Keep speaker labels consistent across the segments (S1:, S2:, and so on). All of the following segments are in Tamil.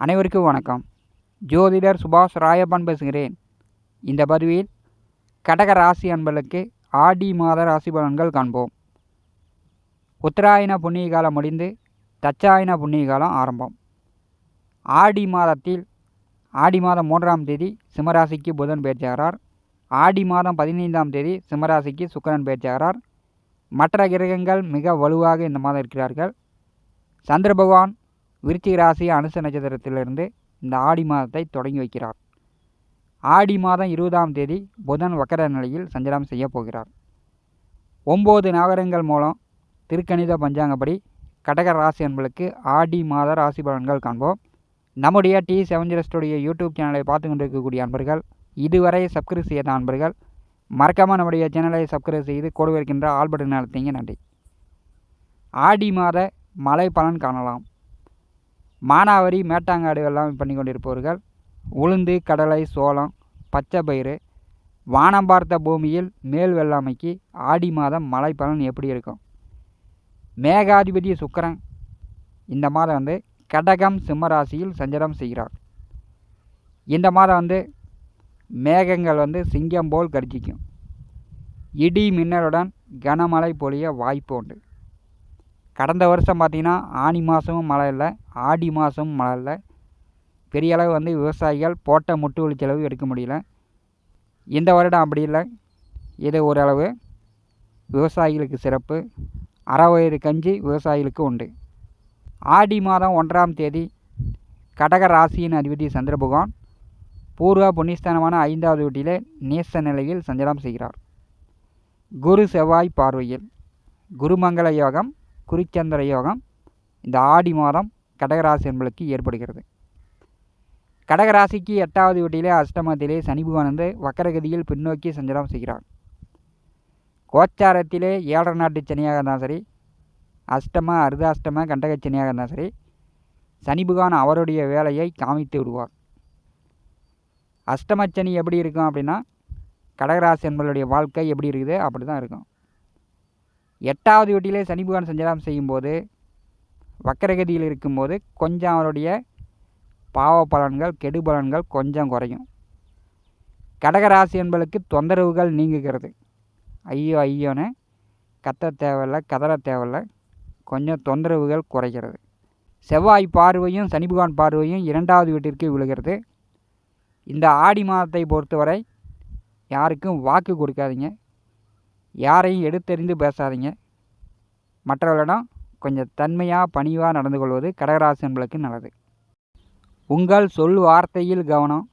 S1: அனைவருக்கும் வணக்கம். ஜோதிடர் சுபாஷ் ராயப்பன் பேசுகிறேன். இந்த பதிவில் கடக ராசி அன்பர்களுக்கு ஆடி மாத ராசி பலன்கள் காண்போம். உத்தராயண புண்ணிய காலம் முடிந்து தச்சாயன புண்ணிய காலம் ஆரம்பம். ஆடி மாதத்தில் ஆடி மாதம் மூன்றாம் தேதி சிம்மராசிக்கு புதன் பேச்சாகிறார் ஆடி மாதம் பதினைந்தாம் தேதி சிம்மராசிக்கு சுக்கரன் பேச்சாகிறார் மற்ற கிரகங்கள் மிக வலுவாக இந்த மாதம் இருக்கிறார்கள். சந்திர பகவான் விருச்சிக ராசி அனுச நட்சத்திரத்திலிருந்து இந்த ஆடி மாதத்தை தொடங்கி வைக்கிறார். ஆடி மாதம் இருபதாம் தேதி புதன் வக்கர நிலையில் சஞ்சலம் செய்ய போகிறார். ஒம்பது நகரங்கள் மூலம் திருக்கணித பஞ்சாங்கப்படி கடக ராசி என்பளுக்கு ஆடி மாத ராசி பலன்கள் காண்போம். நம்முடைய டி செவன் ஸ்டுடியோ யூடியூப் சேனலை பார்த்து கொண்டிருக்கக்கூடிய அன்பர்கள் இதுவரை சப்ஸ்கிரைப் செய்யாத அன்பர்கள் மறக்காமல் நம்முடைய சேனலை சப்ஸ்கிரைப் செய்து கொடுவிருக்கின்ற ஆல்பட்டு நடத்தீங்க நன்றி. ஆடி மாத மழை பலன் காணலாம். மானாவரி மேட்டாங்காடு எல்லாம் பண்ணி கொண்டிருப்பவர்கள் உளுந்து கடலை சோளம் பச்சை பயிறு வானம் பார்த்த பூமியில் மேல் வெள்ளாமைக்கு ஆடி மாதம் மழை பலன் எப்படி இருக்கும்? மேகாதிபதி சுக்கரன் இந்த மாதம் வந்து கடகம் சிம்மராசியில் சஞ்சரம் செய்கிறார். இந்த மாதம் வந்து மேகங்கள் வந்து சிங்கம் போல் கர்ஜிக்கும் இடி மின்னலுடன் கனமழை பொழிய வாய்ப்பு உண்டு. கடந்த வருஷம் பார்த்திங்கன்னா ஆனி மாதமும் மழை இல்லை ஆடி மாதமும் மழை இல்லை. பெரிய அளவு வந்து விவசாயிகள் போட்ட முட்டு வலி செலவு எடுக்க முடியல. இந்த வருடம் அப்படி இல்லை. இது ஓரளவு விவசாயிகளுக்கு சிறப்பு. அறவயிறு கஞ்சி விவசாயிகளுக்கு உண்டு. ஆடி மாதம் ஒன்றாம் தேதி கடக ராசியின் அதிபதி சந்திரபகவான் பூர்வ புண்ணியஸ்தானமான ஐந்தாவது வீட்டிலே நேச நிலையில் சஞ்சலம் செய்கிறார். குரு செவ்வாய் பார்வையில். குருமங்கள யோகம் குறிச்சந்திர யோகம் இந்த ஆடி மாதம் கடகராசி என்பளுக்கு ஏற்படுகிறது. கடகராசிக்கு எட்டாவது வீட்டிலே அஷ்டமத்திலே சனி பகவான் வந்து வக்கரகதியில் பின்னோக்கி சஞ்சாரம் செய்கிறார். கோச்சாரத்திலே ஏழரை நாட்டு சனியாக இருந்தாலும் சரி அஷ்டம அர்தாஷ்டம கண்டக சனியாக இருந்தாலும் சரி சனி பகவான் அவருடைய வேலையை காமித்து விடுவார். அஷ்டமச்சனி எப்படி இருக்கும் அப்படின்னா கடகராசி என்பளுடைய வாழ்க்கை எப்படி இருக்குது? அப்படி தான் இருக்கும். எட்டாவது வீட்டிலே சனி பகவான் சஞ்சாரம் செய்யும்போது வக்கரகதியில் இருக்கும்போது கொஞ்சம் அவருடைய பாவ பலன்கள் கெடு பலன்கள் கொஞ்சம் குறையும். கடகராசி என்பளுக்கு தொந்தரவுகள் நீங்குகிறது. ஐயோ ஐயோன்னு கத்த தேவையில்ல கதற தேவையில்ல கொஞ்சம் தொந்தரவுகள் குறைகிறது. செவ்வாய் பார்வையும் சனி பகவான் பார்வையும் இரண்டாவது வீட்டிற்கு விழுகிறது. இந்த ஆடி மாதத்தை பொறுத்தவரை யாருக்கும் வாக்கு கொடுக்காதீங்க. யாரையும் எடுத்தறிந்து பேசாதீங்க. மற்றவர்களிடம் கொஞ்சம் தன்மையாக பணிவாக நடந்து கொள்வது கடகராசி என்பளுக்கு நல்லது. உங்கள் சொல் வார்த்தையில் கவனம்.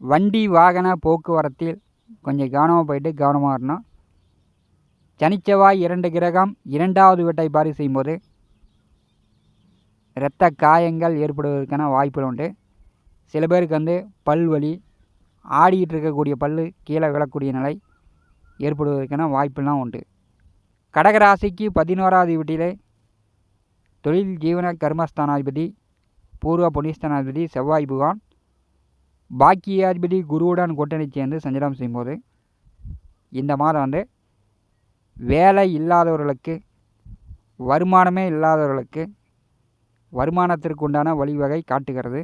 S1: வண்டி வாகன போக்குவரத்தில் கொஞ்சம் கவனமாக போயிட்டு கவனமாக வரணும். சனிச்செவ்வாய் இரண்டு கிரகம் இரண்டாவது வீட்டை பாரி செய்யும்போது இரத்த காயங்கள் ஏற்படுவதற்கான வாய்ப்புகள் உண்டு. சில பேருக்கு வந்து பல் வலி ஆடிக்கிட்டு இருக்கக்கூடிய பல் கீழே விழக்கூடிய நிலை ஏற்படுவதற்கான வாய்ப்பெல்லாம் உண்டு. கடகராசிக்கு பதினோராவது வீட்டிலே தொழில் ஜீவன கர்மஸ்தானாதிபதி பூர்வ புண்ணியஸ்தானாதிபதி செவ்வாய் பகவான் பாக்கியாதிபதி குருவுடன் கூட்டணி சேர்ந்து சஞ்சலம் செய்யும்போது இந்த மாதம் வந்து வேலை இல்லாதவர்களுக்கு வருமானமே இல்லாதவர்களுக்கு வருமானத்திற்கு உண்டான வழிவகை காட்டுகிறது.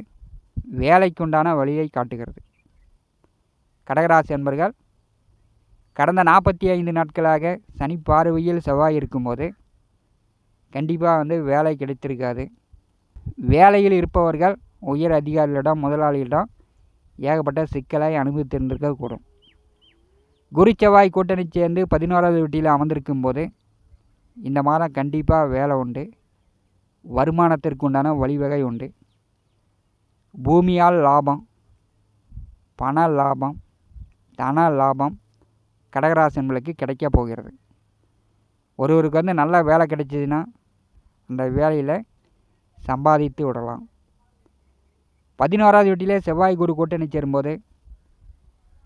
S1: வேலைக்குண்டான வழியை காட்டுகிறது. கடகராசி அன்பர்கள் கடந்த நாற்பத்தி ஐந்து நாட்களாக சனி பார்வையில் செவ்வாய் இருக்கும்போது கண்டிப்பாக வந்து வேலை கிடைத்திருக்காது. வேலையில் இருப்பவர்கள் உயர் அதிகாரிகளிடம் முதலாளிகளிடம் ஏகப்பட்ட சிக்கலை அனுபவித்திருந்திருக்கக்கூடும். குரு செவ்வாய் கூட்டணி சேர்ந்து பதினோராவது வீட்டில் அமர்ந்திருக்கும் போது இந்த மாதம் கண்டிப்பாக வேலை உண்டு. வருமானத்திற்கு உண்டான வழிவகை உண்டு. பூமியால் லாபம் பண லாபம் தன லாபம் கடகராசி என்பளுக்கு கிடைக்க போகிறது. ஒருவருக்கு வந்து நல்ல வேலை கிடைச்சிதுன்னா அந்த வேலையில் சம்பாதித்து விடலாம். பதினோராவது வீட்டிலே செவ்வாய் குரு கூட்டணி சேரும்போது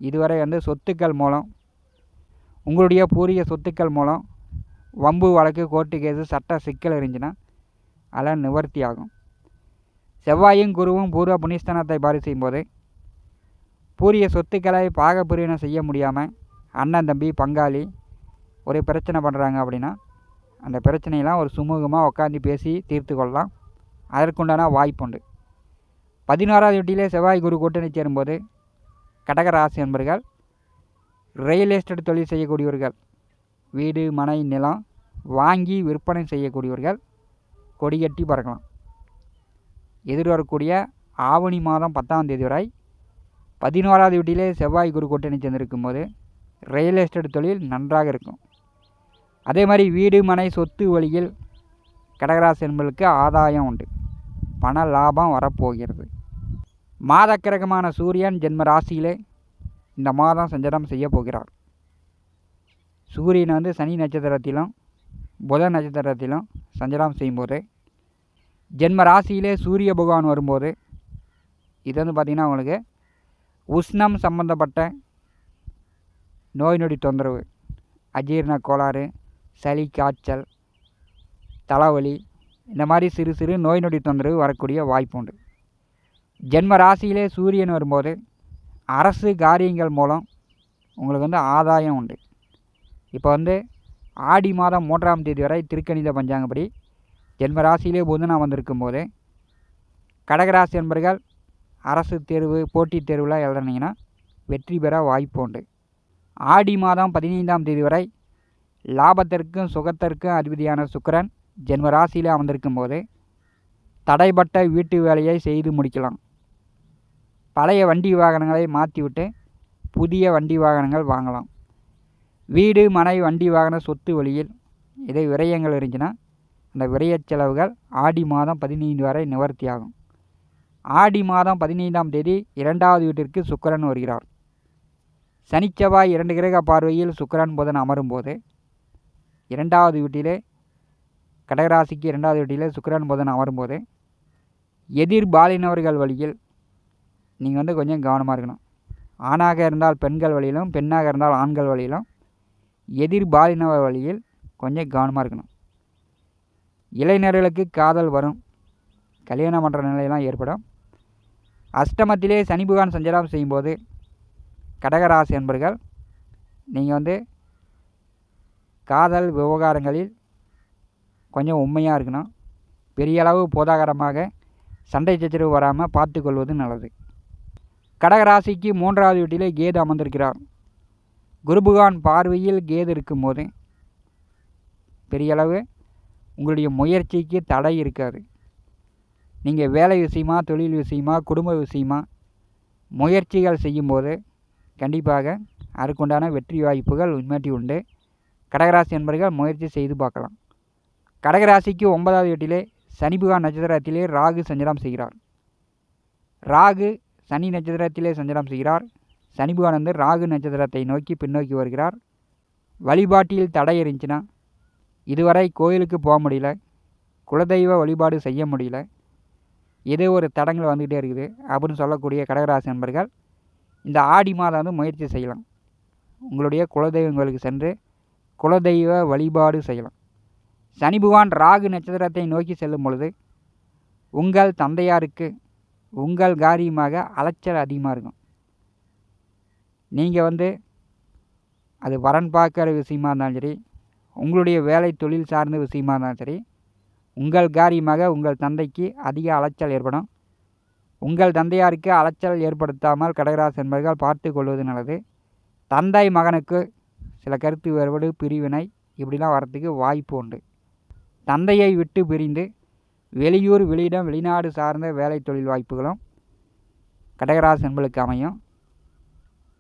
S1: இதுவரை வந்து சொத்துக்கள் மூலம் உங்களுடைய பூரிய சொத்துக்கள் மூலம் வம்பு வழக்கு கோர்ட்டு கேஸு சட்ட சிக்கல் இருந்துச்சுன்னா அதெல்லாம் நிவர்த்தி ஆகும். செவ்வாயும் குருவும் பூர்வ புனிஸ்தானத்தை பாரி செய்யும்போது பூரிய சொத்துக்களை பாகப்பிரிவினை செய்ய முடியாமல் அண்ணன் தம்பி பங்காளி ஒரே பிரச்சனை பண்ணுறாங்க அப்படின்னா அந்த பிரச்சனையெல்லாம் ஒரு சுமூகமாக உட்காந்து பேசி தீர்த்து கொள்ளலாம். அதற்குண்டான வாய்ப்புண்டு பதினோராவது வீட்டிலே செவ்வாய் குரு கூட்டணி சேரும்போது கடகராசி என்பர்கள் ரியல் எஸ்டேட் தொழில் செய்யக்கூடியவர்கள் வீடு மனை நிலம் வாங்கி விற்பனை செய்யக்கூடியவர்கள் கொடிகட்டி பறக்கலாம். எதிர்வரக்கூடிய ஆவணி மாதம் பத்தாம் தேதி வரை பதினோராவது வீட்டிலே செவ்வாய் குரு கூட்டணி சேர்ந்திருக்கும் போது ரியல் எஸ்டேட் தொழில் நன்றாக இருக்கும். அதே மாதிரி வீடு மனை சொத்து வழியில் கடகராசி என்பதற்கு ஆதாயம் உண்டு. பண லாபம் வரப்போகிறது. மாதக்கிரகமான சூரியன் ஜென்ம ராசியிலே இந்த மாதம் சஞ்சாரம் செய்ய போகிறார். சூரியன் வந்து சனி நட்சத்திரத்திலும் புத நட்சத்திரத்திலும் சஞ்சாரம் செய்யும்போது ஜென்ம ராசியிலே சூரிய பகவான் வரும்போது இது வந்து பார்த்திங்கன்னா உங்களுக்கு உஷ்ணம் சம்பந்தப்பட்ட நோய் நொடி தொந்தரவு அஜீரண கோளாறு சளி காய்ச்சல் தலைவலி இந்த மாதிரி சிறு சிறு நோய் நொடி தொந்தரவு வரக்கூடிய வாய்ப்பு உண்டு. ஜென்ம ராசியிலே சூரியன் வரும்போது அரசு காரியங்கள் மூலம் உங்களுக்கு வந்து ஆதாயம் உண்டு. இப்போ வந்து ஆடி மாதம் மூன்றாம் தேதி வரை திருக்கணித பஞ்சாங்கப்படி ஜென்ம ராசியிலே புதனா வந்திருக்கும் போது கடகராசி என்பர்கள் அரசு தேர்வு போட்டித் தேர்வுலாம் எழுதுனீங்கன்னா வெற்றி பெற வாய்ப்பு உண்டு. ஆடி மாதம் பதினைந்தாம் தேதி வரை லாபத்திற்கும் சுகத்திற்கும் அதிபதியான சுக்கரன் ஜென்ம ராசியில் அமர்ந்திருக்கும் போது தடைப்பட்ட வீட்டு வேலையை செய்து முடிக்கலாம். பழைய வண்டி வாகனங்களை மாற்றிவிட்டு புதிய வண்டி வாகனங்கள் வாங்கலாம். வீடு மனை வண்டி வாகன சொத்து வழியில் இதை விரயங்கள் இருந்துச்சுன்னா அந்த விரய செலவுகள் ஆடி மாதம் பதினைந்து வரை நிவர்த்தியாகும். ஆடி மாதம் பதினைந்தாம் தேதி இரண்டாவது வீட்டிற்கு சுக்கரன் வருகிறார். சனிச்செவ்வாய் இரண்டு கிரக பார்வையில் சுக்கரன் புதன் அமரும்போது இரண்டாவது வீட்டிலே கடகராசிக்கு இரண்டாவது வீட்டிலே சுக்கரன் புதன் அமரும்போது எதிர்பாலினவர்கள் வழியில் நீங்கள் வந்து கொஞ்சம் கவனமாக இருக்கணும். ஆணாக இருந்தால் பெண்கள் வழியிலும் பெண்ணாக இருந்தால் ஆண்கள் வழியிலும் எதிர்பாலினவர் வழியில் கொஞ்சம் கவனமாக இருக்கணும். இளைஞர்களுக்கு காதல் வரும். கல்யாணம் பண்ணுற நிலையெல்லாம் ஏற்படும். அஷ்டமத்திலே சனி பகவான் சஞ்சலம் செய்யும்போது கடகராசி என்பர்கள் நீங்கள் வந்து காதல் விவகாரங்களில் கொஞ்சம் உண்மையாக இருக்கணும். பெரிய அளவு போதாகரமாக சண்டை சச்சரவு வராமல் பார்த்துக்கொள்வது நல்லது. கடகராசிக்கு மூன்றாவது வீட்டிலே கேது அமர்ந்திருக்கிறார். குருபகான் பார்வையில் கேது இருக்கும்போது பெரிய அளவு உங்களுடைய முயற்சிக்கு தடை இருக்காது. நீங்கள் வேலை விஷயமா தொழில் விஷயமா குடும்ப விஷயமா முயற்சிகள் செய்யும்போது கண்டிப்பாக அதற்குண்டான வெற்றி வாய்ப்புகள் உண்மையாட்டி உண்டு. கடகராசி என்பர்கள் முயற்சி செய்து பார்க்கலாம். கடகராசிக்கு ஒன்பதாவது வீட்டிலே சனி பகவான் நட்சத்திரத்திலே ராகு சஞ்சாரம் செய்கிறார். ராகு சனி நட்சத்திரத்திலே சஞ்சாரம் செய்கிறார். சனி ராகு நட்சத்திரத்தை நோக்கி பின்னோக்கி வருகிறார். வழிபாட்டில் தடை இருந்துச்சுன்னா இதுவரை கோயிலுக்கு போக முடியல. குலதெய்வ வழிபாடு செய்ய முடியல. ஏதோ ஒரு தடங்கள் வந்துக்கிட்டே இருக்குது அப்படின்னு சொல்லக்கூடிய கடகராசி நண்பர்கள் இந்த ஆடி மாதம் வந்து முயற்சி செய்யலாம். உங்களுடைய குலதெய்வங்களுக்கு சென்று குலதெய்வ வழிபாடு செய்யலாம். சனி பகவான் ராகு நட்சத்திரத்தை நோக்கி செல்லும் பொழுது உங்கள் தந்தையாருக்கு உங்கள் காரியமாக அலைச்சல் அதிகமாக இருக்கும். நீங்கள் வந்து அது வரன் பார்க்குற விஷயமா இருந்தாலும் சரி உங்களுடைய வேலை தொழில் சார்ந்த விஷயமா இருந்தாலும் சரி உங்கள் காரியமாக உங்கள் தந்தைக்கு அதிக அலைச்சல் ஏற்படும். உங்கள் தந்தையாருக்கு அலைச்சல் ஏற்படுத்தாமல் கடகராசி என்பர்கள் பார்த்து கொள்வது நல்லது. தந்தை மகனுக்கு சில கருத்து வேறுபாடு பிரிவினை இப்படிலாம் வரத்துக்கு வாய்ப்பு உண்டு. தந்தையை விட்டு பிரிந்து வெளியூர் வெளியிடம் வெளிநாடு சார்ந்த வேலை தொழில் வாய்ப்புகளும் கடகராசி என்பளுக்கு அமையும்.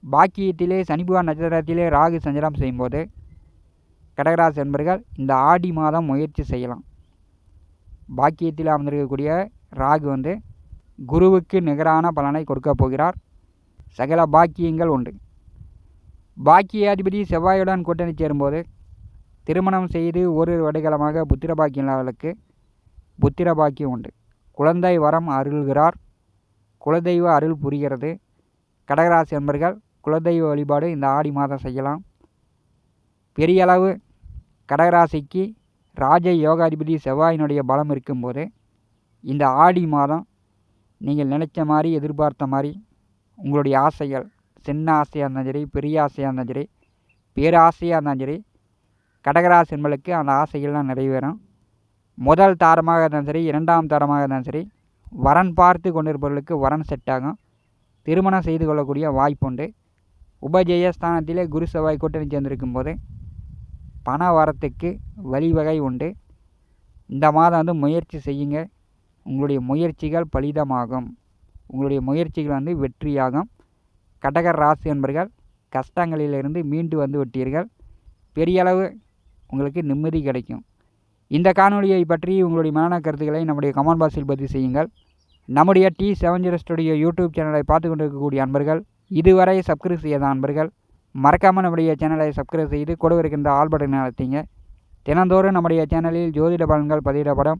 S1: பாக்கியத்திலே சனி நட்சத்திரத்திலே ராகு சஞ்சலம் செய்யும்போது கடகராசி என்பர்கள் இந்த ஆடி மாதம் முயற்சி செய்யலாம். பாக்கியத்தில் அமர்ந்திருக்கக்கூடிய ராகு வந்து குருவுக்கு நிகரான பலனை கொடுக்கப் போகிறார். சகல பாக்கியங்கள் உண்டு. பாக்கியாதிபதி செவ்வாயுடன் கூட்டணி சேரும்போது திருமணம் செய்து ஒரு வருடகாலமாக புத்திர பாக்கியம் புத்திர பாக்கியம் உண்டு. குழந்தை வரம் அருள்கிறார். குலதெய்வ அருள் புரிகிறது. கடகராசி என்பர்கள் குலதெய்வ வழிபாடு இந்த ஆடி மாதம் செய்யலாம். பெரிய அளவு கடகராசிக்கு ராஜ யோகாதிபதி செவ்வாயினுடைய பலம் இருக்கும்போது இந்த ஆடி மாதம் நீங்கள் நினச்ச மாதிரி எதிர்பார்த்த மாதிரி உங்களுடைய ஆசைகள் சின்ன ஆசையாக இருந்தாலும் சரி பெரிய ஆசையாக இருந்தாலும் சரி பேராசையாக இருந்தாலும் சரி கடகராசி என்பளுக்கு அந்த ஆசைகள்லாம் நிறைவேறும். முதல் தாரமாக இருந்தாலும் சரி இரண்டாம் தாரமாக இருந்தாலும் சரி வரன் பார்த்து கொண்டிருப்பவர்களுக்கு வரன் செட் ஆகும். திருமணம் செய்து கொள்ளக்கூடிய வாய்ப்புண்டு உபஜெயஸ்தானத்திலே குரு செவ்வாய் கூட்டணி சேர்ந்திருக்கும் போது பண வரத்துக்கு வழிவகை உண்டு. இந்த மாதம் வந்து முயற்சி செய்யுங்க. உங்களுடைய முயற்சிகள் பலிதமாகும். உங்களுடைய முயற்சிகள் வந்து வெற்றியாகும். கடகர் ராசி என்பர்கள் கஷ்டங்களிலிருந்து மீண்டு வந்து விட்டீர்கள். பெரிய அளவு உங்களுக்கு நிம்மதி கிடைக்கும். இந்த காணொலியை பற்றி உங்களுடைய மன கருத்துக்களை நம்முடைய கமெண்ட் பாக்ஸில் பதிவு செய்யுங்கள். நம்முடைய T seven zero studio YouTube சேனலை பார்த்து கொண்டிருக்கக்கூடிய அன்பர்கள் இதுவரை சப்ஸ்கிரைப் செய்யாத அன்பர்கள் மறக்காமல் நம்முடைய சேனலை சப்ஸ்கிரைப் செய்து கூட இருக்கின்ற ஆல் பட்டனை அழுத்திங்க. தினந்தோறும் நம்முடைய சேனலில் ஜோதிட பலன்கள் பதிவிடப்படும்.